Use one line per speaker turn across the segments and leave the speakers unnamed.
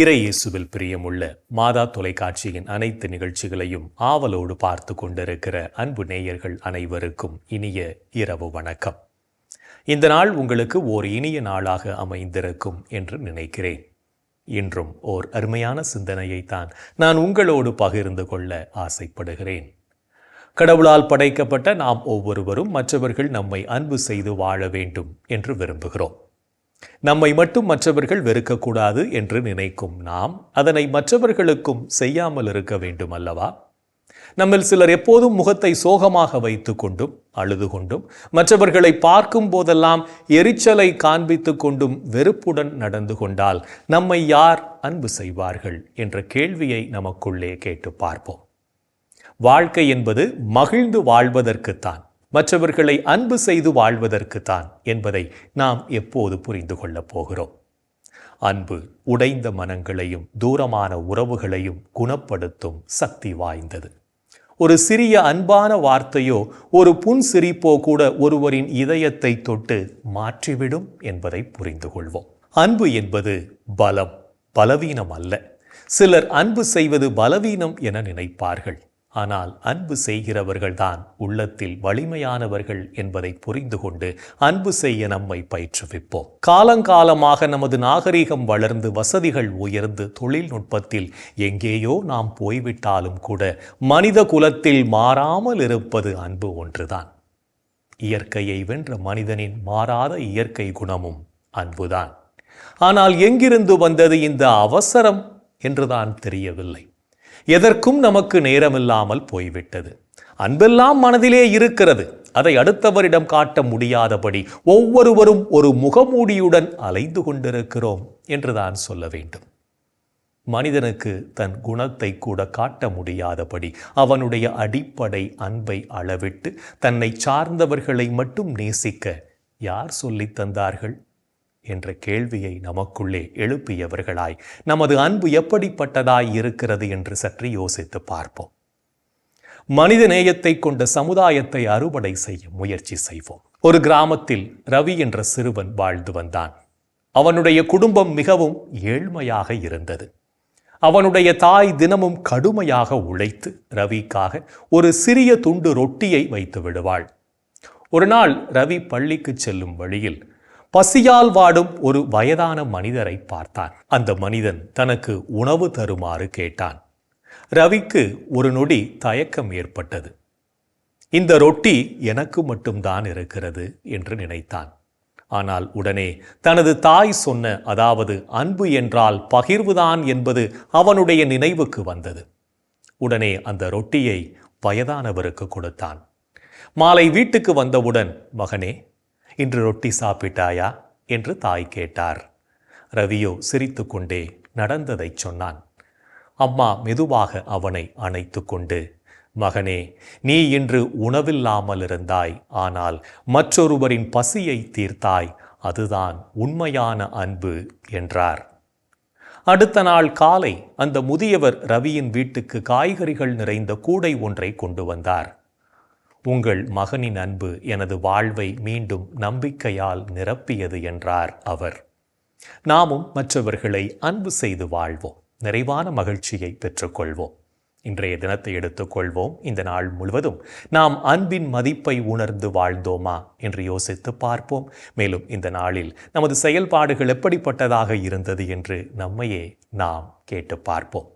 இறை இயேசுவில் பிரியமுள்ள மாதா தொலைக்காட்சியின் அனைத்து நிகழ்ச்சிகளையும் ஆவலோடு பார்த்து கொண்டிருக்கிற அன்பு நேயர்கள் அனைவருக்கும் இனிய இரவு வணக்கம். இந்த நாள் உங்களுக்கு ஓர் இனிய நாளாக அமைந்திருக்கும் என்று நினைக்கிறேன். இன்றும் ஓர் அருமையான சிந்தனையைத்தான் நான் உங்களோடு பகிர்ந்து கொள்ள ஆசைப்படுகிறேன். கடவுளால் படைக்கப்பட்ட நாம் ஒவ்வொருவரும் மற்றவர்கள் நம்மை அன்பு செய்து வாழ வேண்டும் என்று விரும்புகிறோம். நம்மை மட்டும் மற்றவர்கள் வெறுக்கக்கூடாது என்று நினைக்கும் நாம் அதனை மற்றவர்களுக்கும் செய்யாமல் இருக்க வேண்டும் அல்லவா? நம்மில் சிலர் எப்போதும் முகத்தை சோகமாக வைத்து கொண்டும் அழுது கொண்டும் மற்றவர்களை பார்க்கும் போதெல்லாம் எரிச்சலை காண்பித்து கொண்டும் வெறுப்புடன் நடந்து கொண்டால் நம்மை யார் அன்பு செய்வார்கள் என்ற கேள்வியை நமக்குள்ளே கேட்டு பார்ப்போம். வாழ்க்கை என்பது மகிழ்ந்து வாழ்வதற்குத்தான். மற்றவர்களை அன்பு செய்து வாழ்வதற்கு தான் என்பதை நாம் எப்போது புரிந்து கொள்ளப் போகிறோம். அன்பு உடைந்த மனங்களையும் தூரமான உறவுகளையும் குணப்படுத்தும் சக்தி வாய்ந்தது. ஒரு சிறிய அன்பான வார்த்தையோ ஒரு புன் சிரிப்போ கூட ஒருவரின் இதயத்தை தொட்டு மாற்றிவிடும் என்பதை புரிந்து கொள்வோம். அன்பு என்பது பலம் பலவீனம் அல்ல. சிலர் அன்பு செய்வது பலவீனம் என நினைப்பார்கள். ஆனால் அன்பு செய்கிறவர்கள்தான் உள்ளத்தில் வலிமையானவர்கள் என்பதை புரிந்து கொண்டு அன்பு செய்ய நம்மை பயிற்றுவிப்போம். காலங்காலமாக நமது நாகரிகம் வளர்ந்து வசதிகள் உயர்ந்து தொழில்நுட்பத்தில் எங்கேயோ நாம் போய்விட்டாலும் கூட மனித குலத்தில் மாறாமல் இருப்பது அன்பு ஒன்றுதான். இயற்கையை வென்ற மனிதனின் மாறாத இயற்கை குணமும் அன்புதான். ஆனால் எங்கிருந்து வந்தது இந்த அவசரம்? என்றுதான் தெரியவில்லை. எதற்கும் நமக்கு நேரமில்லாமல் போய்விட்டது. அன்பெல்லாம் மனதிலே இருக்கிறது. அதை அடுத்தவரிடம் காட்ட முடியாதபடி ஒவ்வொருவரும் ஒரு முகமூடியுடன் அலைந்து கொண்டிருக்கிறோம் என்றுதான் சொல்ல வேண்டும். மனிதனுக்கு தன் குணத்தை கூட காட்ட முடியாதபடி அவனுடைய அடிப்படை அன்பை அளவிட்டு தன்னை சார்ந்தவர்களை மட்டும் நேசிக்க யார் சொல்லித் தந்தார்கள்? என்ற கேள்வியை நமக்குள்ளே எழுப்பியவர்களாய் நமது அன்பு எப்படிப்பட்டதாய் இருக்கிறது என்று சற்று யோசித்து பார்ப்போம். மனித நேயத்தை கொண்ட சமுதாயத்தை அறுவடை செய்ய முயற்சி செய்வோம். ஒரு கிராமத்தில் ரவி என்ற சிறுவன் வாழ்ந்து வந்தான். அவனுடைய குடும்பம் மிகவும் ஏழ்மையாக இருந்தது. அவனுடைய தாய் தினமும் கடுமையாக உழைத்து ரவிக்காக ஒரு சிறிய துண்டு ரொட்டியை வைத்து விடுவாள். ஒரு நாள் ரவி பள்ளிக்கு செல்லும் வழியில் பசியால் வாடும் ஒரு வயதான மனிதரை பார்த்தான். அந்த மனிதன் தனக்கு உணவு தருமாறு கேட்டான். ரவிக்கு ஒரு நொடி தயக்கம் ஏற்பட்டது. இந்த ரொட்டி எனக்கு மட்டும்தான் இருக்கிறது என்று நினைத்தான். ஆனால் உடனே தனது தாய் சொன்ன அதாவது அன்பு என்றால் பகிர்வுதான் என்பது அவனுடைய நினைவுக்கு வந்தது. உடனே அந்த ரொட்டியை வயதானவருக்கு கொடுத்தான். மாலை வீட்டுக்கு வந்தவுடன் மகனே இன்று ரொட்டி சாப்பிட்டாயா? என்று தாய் கேட்டார். ரவியோ சிரித்துக்கொண்டே நடந்ததைச் சொன்னான். அம்மா மெதுவாக அவனை அணைத்து கொண்டு மகனே நீ இன்று உணவில்லாமல் இருந்தாய். ஆனால் மற்றொருவரின் பசியை தீர்த்தாய். அதுதான் உண்மையான அன்பு என்றார். அடுத்த நாள் காலை அந்த முதியவர் ரவியின் வீட்டுக்கு காய்கறிகள் நிறைந்த கூடை ஒன்றை கொண்டு வந்தார். உங்கள் மகனின் அன்பு எனது வாழ்வை மீண்டும் நம்பிக்கையால் நிரப்பியது என்றார் அவர். நாமும் மற்றவர்களை அன்பு செய்து வாழ்வோம். நிறைவான மகிழ்ச்சியை பெற்றுக்கொள்வோம். இன்றைய தினத்தை எடுத்துக்கொள்வோம் இந்த நாள் முழுவதும் நாம் அன்பின் மதிப்பை உணர்ந்து வாழ்ந்தோமா என்று யோசித்து பார்ப்போம். மேலும் இந்த நாளில் நமது செயல்பாடுகள் எப்படிப்பட்டதாக இருந்தது என்று நம்மையே நாம் கேட்டு பார்ப்போம்.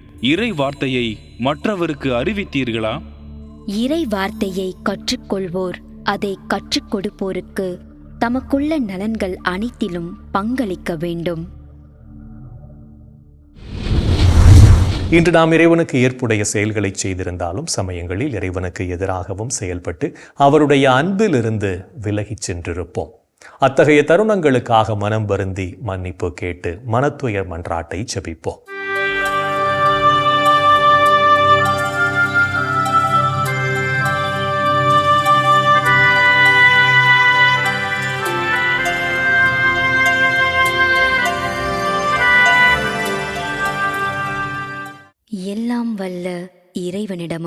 இறை வார்த்தையை மற்றவருக்கு அறிவித்தீர்களா?
இறை வார்த்தையை கற்றுக்கொள்வோர் அதை கற்றுக் கொடுப்போருக்கு தமக்குள்ள நலன்கள் அனைத்திலும் பங்களிக்க வேண்டும்.
இன்று நாம் இறைவனுக்கு ஏற்புடைய செயல்களை செய்திருந்தாலும் சமயங்களில் இறைவனுக்கு எதிராகவும் செயல்பட்டு அவருடைய அன்பிலிருந்து விலகிச் சென்றிருப்போம். அத்தகைய தருணங்களுக்காக மனம் வருந்தி மன்னிப்பு கேட்டு மனத்துயர் மன்றாட்டை ஜெபிப்போம்.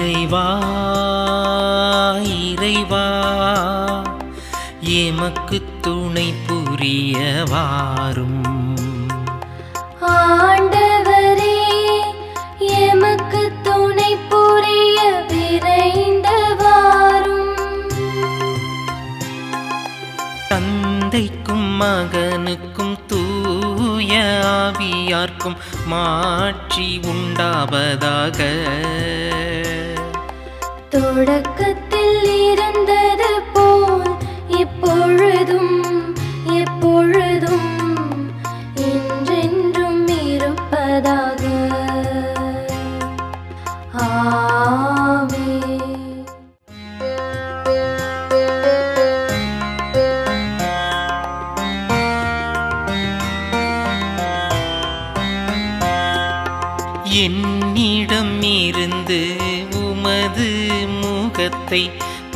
இறைவா இறைவா எமக்கு துணை புரிய வாரும்
ஆண்டவரே எமக்கு துணை புரிய விரைந்து வாரும்
தந்தைக்கும் மகனுக்கும் தூய ஆவியார்க்கும் மாட்சி உண்டாவதாக.
தொடக்கத்தில் இருந்தது போல் இப்பொழுதும்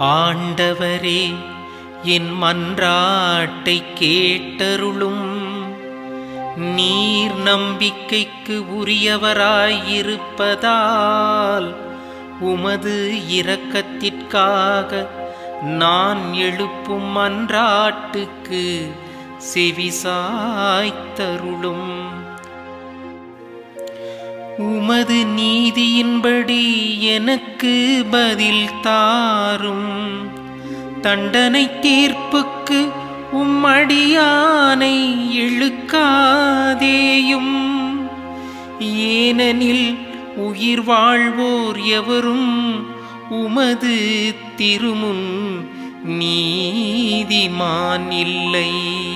ஆண்டவரே என் மன்றாட்டை கேட்டருளும். நீர் நம்பிக்கைக்கு உரியவராயிருப்பதால் உமது இரக்கத்திற்காக நான் எழுப்பும் மன்றாட்டுக்கு செவிசாய்த்தருளும் உமது நீதியின்படி எனக்கு பதில் தாரும். தண்டனை தீர்ப்புக்கு உம்மடியானை இழுக்காதேயும். ஏனெனில் உயிர் வாழ்வோர் எவரும் உமது திருமுன் நீதிமான் இல்லை.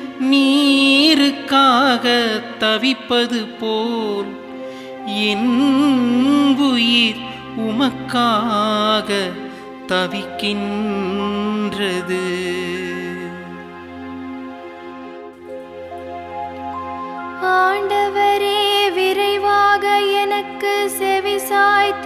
நீருக்காக தவிப்பது போல் என் உயிர் உமக்காக தவிக்கின்றது.
ஆண்டவரே விரைவாக எனக்கு செவிசாய்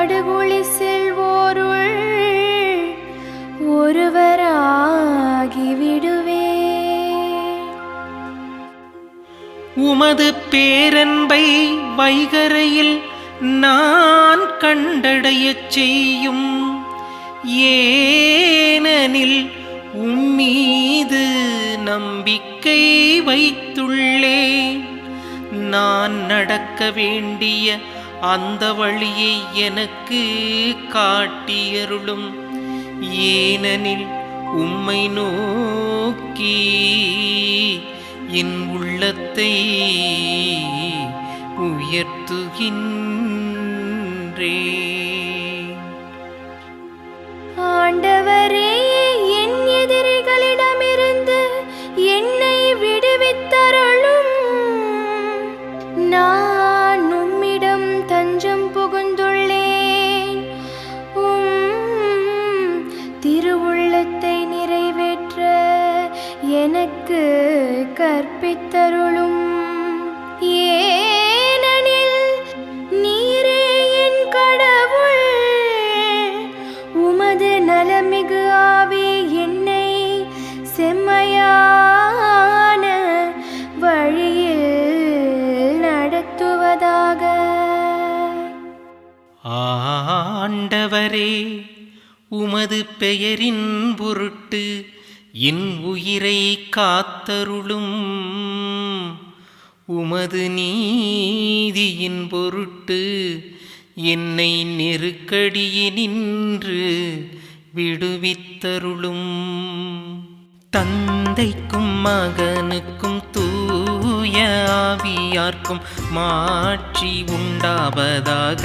இல்லையெனில் செல்வோருள் ஒருவராகிவிடுவே
உமது பேரன்பை வைகரையில் நான் கண்டடையச் செய்யும். ஏனெனில் உம்மீது நம்பிக்கை வைத்துள்ளேன். நான் நடக்க வேண்டிய அந்த வழியை எனக்கு காட்டியருளும் ஏனெனில் உம்மை நோக்கி என் உள்ளத்தை உயர்த்துகின்றே பெயரின் பொருட்டு என் உயிரை காத்தருளும். உமது நீதியின் பொருட்டு என்னை நெருக்கடியினின்று விடுவித்தருளும். தந்தைக்கும் மகனுக்கும் தூய ஆவியார்க்கும் உண்டாவதாக.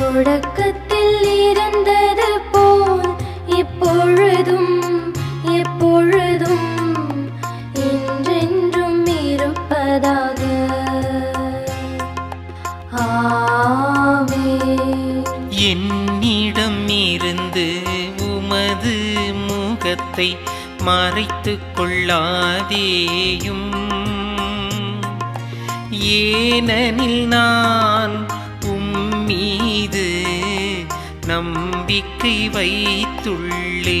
தொடக்கத்தில் இருந்தது போல் இப்பொழுதும் எப்பொழுதும் என்றென்றும் இருப்பதாக. ஆமென்.
என்னிடம் இருந்து உமது முகத்தை மறைத்து கொள்ளாதேயும். ஏனெனில் நான் நம்பிக்கை
வைத்துள்ளே.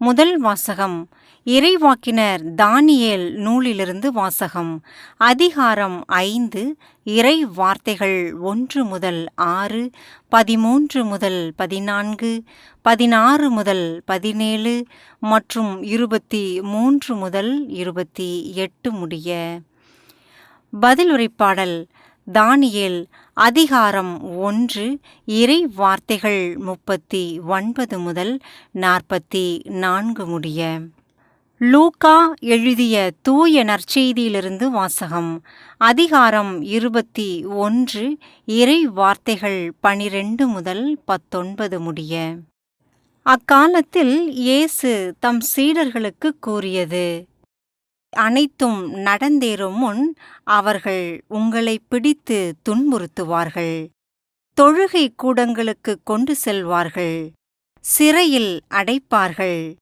முதல் வாசகம். இறைவாக்கினர் தானியேல் நூலிலிருந்து வாசகம். அதிகாரம் ஐந்து இறை வார்த்தைகள் ஒன்று முதல் ஆறு பதிமூன்று முதல் பதினான்கு பதினாறு முதல் பதினேழு மற்றும் இருபத்தி மூன்று முதல் இருபத்தி எட்டு முடிய. பதிலுரைப்பாடல் தானியேல் அதிகாரம் ஒன்று இறை வார்த்தைகள் முப்பத்தி ஒன்பது முதல் நாற்பத்தி நான்கு முடிய. லூகா எழுதிய தூய நற்செய்தியிலிருந்து வாசகம். அதிகாரம் இருபத்தி ஒன்று இறை வார்த்தைகள் பனிரெண்டு முதல் பத்தொன்பது முடிய. அக்காலத்தில் இயேசு தம் சீடர்களுக்கு கூறியது அனைத்தும் நடந்தேறும் முன் அவர்கள் உங்களை பிடித்து துன்புறுத்துவார்கள். தொழுகை கூடங்களுக்கு கொண்டு செல்வார்கள். சிறையில் அடைப்பார்கள்.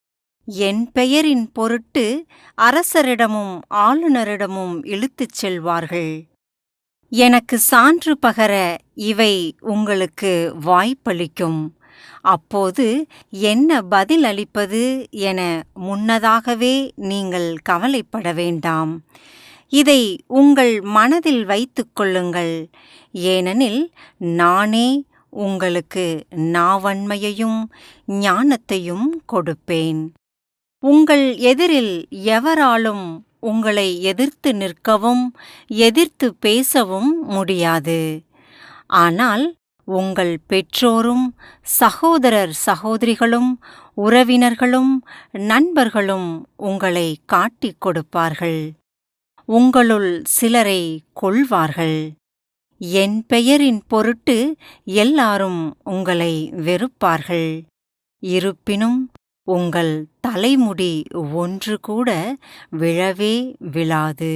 என் பெயரின் பொருட்டு அரசரிடமும் ஆளுநரிடமும் இழுத்துச் செல்வார்கள். எனக்கு சான்று பகர இவை உங்களுக்கு வாய்ப்பளிக்கும். அப்போது என்ன பதில் அளிப்பது என முன்னதாகவே நீங்கள் கவலைப்பட வேண்டாம். இதை உங்கள் மனதில் வைத்துக்கொள்ளுங்கள் ஏனெனில் நானே உங்களுக்கு நாவன்மையையும் ஞானத்தையும் கொடுப்பேன். உங்கள் எதிரில் எவராலும் உங்களை எதிர்த்து நிற்கவும் எதிர்த்து பேசவும் முடியாது. ஆனால் உங்கள் பெற்றோரும் சகோதரர் சகோதரிகளும் உறவினர்களும் நண்பர்களும் உங்களை காட்டிக் கொடுப்பார்கள். உங்களுள் சிலரை கொள்வார்கள். என் பெயரின் பொருட்டு எல்லாரும் உங்களை வெறுப்பார்கள். இருப்பினும் உங்கள் தலைமுடி ஒன்று கூட விழவே விழாது.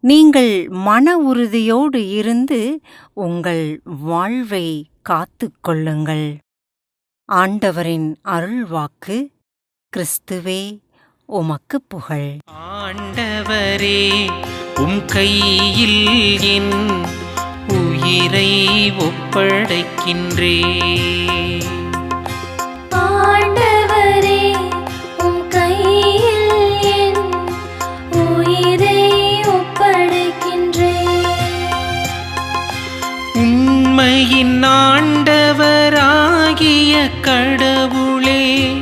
நீங்கள் மன உறுதியோடு இருந்து உங்கள் வாழ்வை காத்து கொள்ளுங்கள். ஆண்டவரின் அருள்வாக்கு கிறிஸ்துவே உமக்கு புகழ்.
ஆண்டவரே உம் கையில் என் உயிரை ஒப்படைக்கின்றே. உண்மையின் ஆண்டவராகிய கடவுளே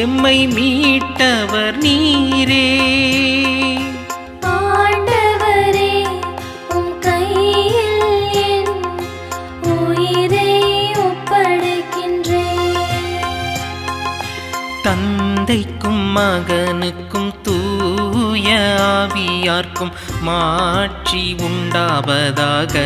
எம்மை மீட்டவர் நீரே. தந்தைக்கும் மகனுக்கும் தூய ஆவியார்க்கும் மாட்சி உண்டாவதாக.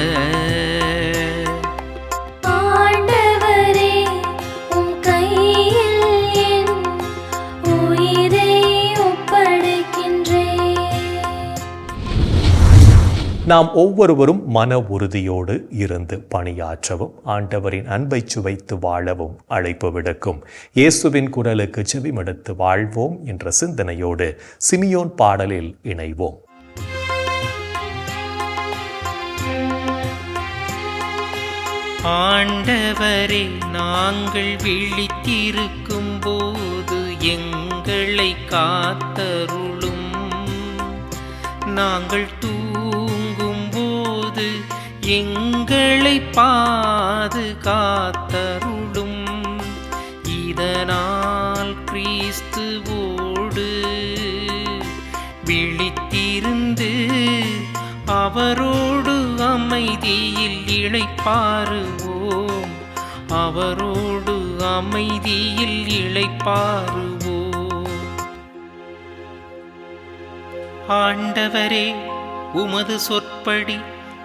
நாம் ஒவ்வொருவரும் மன உறுதியோடு இருந்து பணியாற்றவும் ஆண்டவரின் அன்பை சுவைத்து வாழவும் அழைப்பு விடுக்கும். இயேசுவின் குரலுக்கு செவிமடுத்து வாழ்வோம் என்ற சிந்தனையோடு சிமியோன் பாடலில் இணைவோம்.
ஆண்டவரே நாங்கள் விழித்திருக்கும் போது எங்களை காத்தருளும். நாங்கள் தூ எங்களை பாதுகாத்தருளும். இதனால் கிறிஸ்துவோடு விழித்திருந்து அவரோடு அமைதியில் இழைப்பாருவோம். அவரோடு அமைதியில் இழைப்பாருவோம். ஆண்டவரே உமது சொற்படி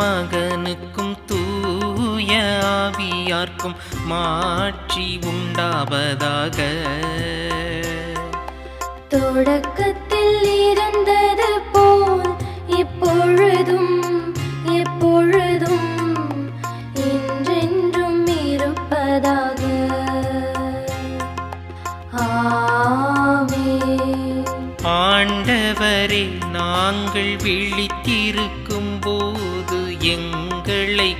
மகனுக்கும் தூய ஆவியார்க்கும் மாற்றி உண்டாவதாக.
தொடக்கத்தில் இருந்தது போல் இப்பொழுதும் எப்பொழுதும் என்றென்றும் இருப்பதாக.
ஆண்டவரே நாங்கள் விழித்திருக்கும் போது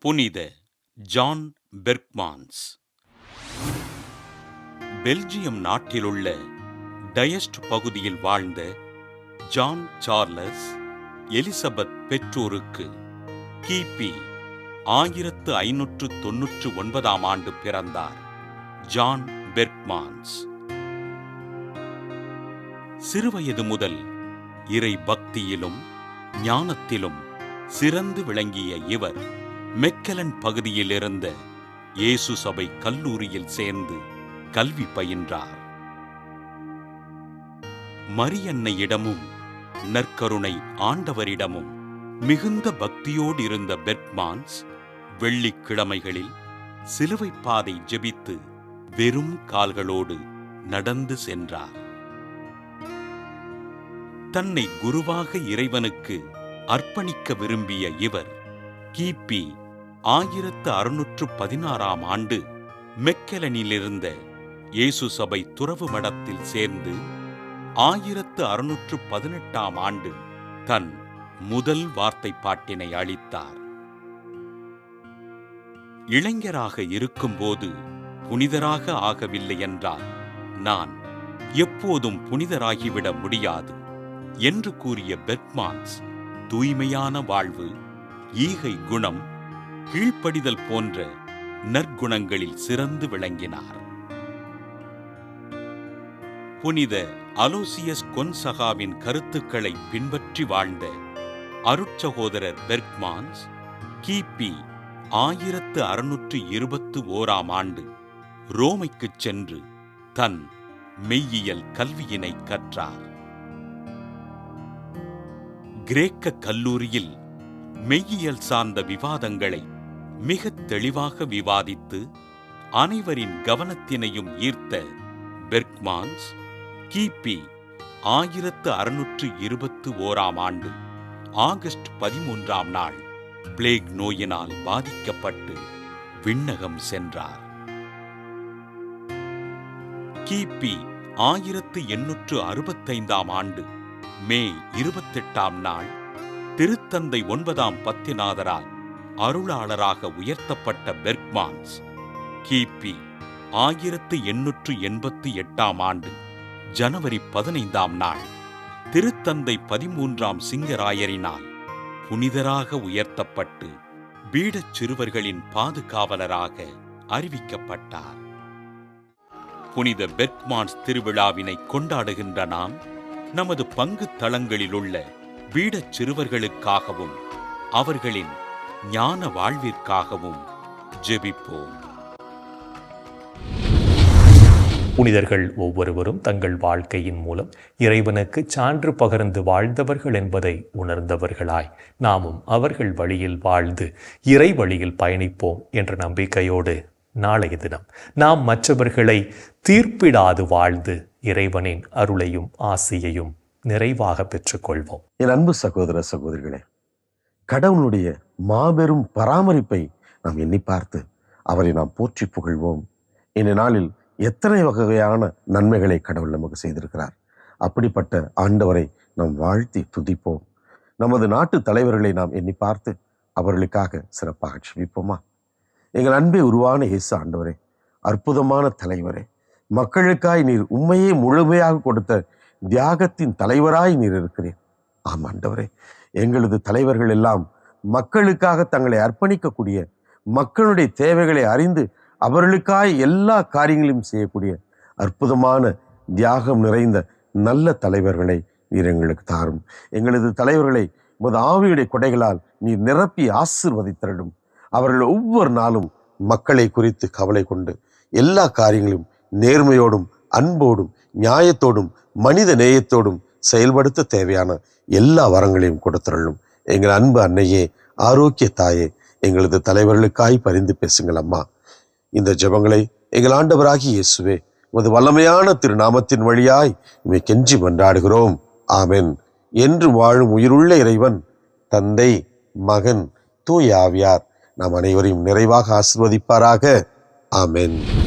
புனித ஜான் பெர்க்மான்ஸ். பெல்ஜியம் நாட்டிலுள்ள டயஸ்ட் பகுதியில் வாழ்ந்த ஜான் சார்லஸ் எலிசபெத் பெற்றோருக்கு கிபி ஆயிரத்து ஐநூற்று தொன்னூற்று ஒன்பதாம் ஆண்டு பிறந்தார் ஜான் பெர்க்மான்ஸ். சிறுவயது முதல் இறை பக்தியிலும் ஞானத்திலும் சிறந்து விளங்கிய இவர் மெக்கலன் பகுதியில் இருந்த இயேசு சபை கல்லூரியில் சேர்ந்து கல்வி பயின்றார். மரியன்னையிடமும் நற்கருணை ஆண்டவரிடமும் மிகுந்த பக்தியோடு இருந்த பெர்க்மான்ஸ் வெள்ளிக்கிழமைகளில் சிலுவை பாதை ஜெபித்து வெறும் கால்களோடு நடந்து சென்றார். தன்னை குருவாக இறைவனுக்கு அர்ப்பணிக்க விரும்பிய இவர் கிபி ஆயிரத்து அறுநூற்று பதினாறாம் ஆண்டு மெக்கலனிலிருந்த இயேசு சபை துறவு மடத்தில் சேர்ந்து ஆயிரத்து அறுநூற்று பதினெட்டாம் ஆண்டு தன் முதல் வார்த்தை பாட்டினை அளித்தார் இளைஞராக இருக்கும்போது புனிதராக ஆகவில்லை என்றால் நான் எப்போதும் புனிதராகிவிட முடியாது என்று கூறிய பெட்மான்ஸ் தூய்மையான வாழ்வு ஈகை குணம் கீழ்ப்படிதல் போன்ற நற்குணங்களில் சிறந்து விளங்கினார். புனித அலோசியஸ் கொன்சகாவின் கருத்துக்களை பின்பற்றி வாழ்ந்த அருட்சகோதரர் பெர்க்மான்ஸ் கிபி ஆயிரத்து அறுநூற்று இருபத்து ஓராம் ஆண்டு ரோமைக்குச் சென்று தன் மெய்யியல் கல்வியினை கற்றார். கிரேக்க கல்லூரியில் மெய்யியல் சார்ந்த விவாதங்களை மிகத் தெளிவாக விவாதித்து அனைவரின் கவனத்தினையும் ஈர்த்த பெர்க்மான்ஸ் கிபி ஆயிரத்து அறுநூற்று இருபத்து ஓராம் ஆண்டு ஆகஸ்ட் பதிமூன்றாம் நாள் பிளேக் நோயினால் பாதிக்கப்பட்டு விண்ணகம் சென்றார். கிபி ஆயிரத்து எண்ணூற்று அறுபத்தைந்தாம் ஆண்டு மே இருபத்தெட்டாம் நாள் திருத்தந்தை ஒன்பதாம் பத்திநாதரால் அருளாளராக உயர்த்தப்பட்ட பெர்க்மான்ஸ். கிபி ஆயிரத்து எண்ணூற்று எண்பத்தி எட்டாம் ஆண்டு ஜனவரி பதினைந்தாம் நாள். திருத்தந்தை பதிமூன்றாம் சிங்கராயரினால் புனிதராக உயர்த்தப்பட்டு பீடச் சிறுவர்களின் பாதுகாவலராக அறிவிக்கப்பட்டார். புனித பெர்க்மான்ஸ் திருவிழாவினை கொண்டாடுகின்ற நாம் நமது பங்கு தளங்களிலுள்ள பீடச் சிறுவர்களுக்காகவும் அவர்களின் ஞான வாழ்விற்காகவும் ஜெபிப்போம்.
புனிதர்கள் ஒவ்வொருவரும் தங்கள் வாழ்க்கையின் மூலம் இறைவனுக்கு சான்று பகர்ந்து வாழ்ந்தவர்கள் என்பதை உணர்ந்தவர்களாய் நாமும் அவர்கள் வழியில் வாழ்ந்து இறை வழியில் பயணிப்போம் என்ற நம்பிக்கையோடு நாளைய தினம் நாம் மற்றவர்களை தீர்ப்பிடாது வாழ்ந்து இறைவனின் அருளையும் ஆசியையும் நிறைவாக பெற்றுக்கொள்வோம்.
என் அன்பு சகோதர சகோதரிகளே கடவுளுடைய மாபெரும் பராமரிப்பை நாம் எண்ணி பார்த்து அவரை நாம் போற்றி புகழ்வோம். இந்த நாளில் எத்தனை வகையான நன்மைகளை கடவுள் நமக்கு செய்திருக்கிறார். அப்படிப்பட்ட ஆண்டவரை நாம் வாழ்த்தி துதிப்போம். நமது நாட்டு தலைவர்களை நாம் எண்ணி பார்த்து அவர்களுக்காக சிறப்பாக ஜெபிப்போமா? எங்கள் அன்பை உருவான இயேசு ஆண்டவரே அற்புதமான தலைவரே மக்களுக்காய் நீர் உண்மையே முழுமையாக கொடுத்த தியாகத்தின் தலைவராய் நீர் இருக்கிறேன் ஆம் ஆண்டவரே. எங்களது தலைவர்கள் எல்லாம் மக்களுக்காக தங்களை அர்ப்பணிக்கக்கூடிய மக்களுடைய தேவைகளை அறிந்து அவர்களுக்காய் எல்லா காரியங்களையும் செய்யக்கூடிய அற்புதமான தியாகம் நிறைந்த நல்ல தலைவர்களை நீர் எங்களுக்கு தாரும். எங்களது தலைவர்களை உமது ஆவியுடைய கொடைகளால் நீர் நிரப்பி ஆசிர்வதித்தரடும் அவர்கள் ஒவ்வொரு நாளும் மக்களை குறித்து கவலை கொண்டு எல்லா காரியங்களும் நேர்மையோடும் அன்போடும் நியாயத்தோடும் மனித நேயத்தோடும் செயல்படுத்த தேவையான எல்லா வரங்களையும் கொடுத்தருளும். எங்கள் அன்பு அன்னையே ஆரோக்கிய தாயே எங்களது தலைவர்களுக்காய் பரிந்து பேசுங்கள் அம்மா. இந்த ஜெபங்களை எங்கள் ஆண்டவராகி இயேசுவே உமது வல்லமையான திருநாமத்தின் வழியாய் இவை கெஞ்சி மன்றாடுகிறோம். ஆமென். என்று வாழும் உயிருள்ள இறைவன் தந்தை மகன் தூயாவியார் நாம் அனைவரையும் நிறைவாக ஆசிர்வதிப்பாராக. ஆமென்.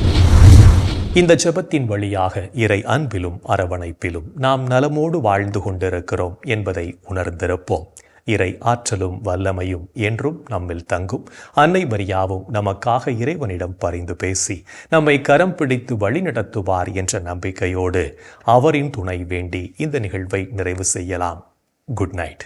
இந்த ஜெபத்தின் வழியாக இறை அன்பிலும் அரவணைப்பிலும் நாம் நலமோடு வாழ்ந்து கொண்டிருக்கிறோம் என்பதை உணர்ந்திருப்போம். இறை ஆற்றலும் வல்லமையும் என்றும் நம்மில் தங்கும். அன்னை மரியாவும் நமக்காக இறைவனிடம் பரிந்து பேசி நம்மை கரம் பிடித்து வழிநடத்துவார் என்ற நம்பிக்கையோடு அவரின் துணை வேண்டி இந்த நிகழ்வை நிறைவு செய்யலாம். Good night.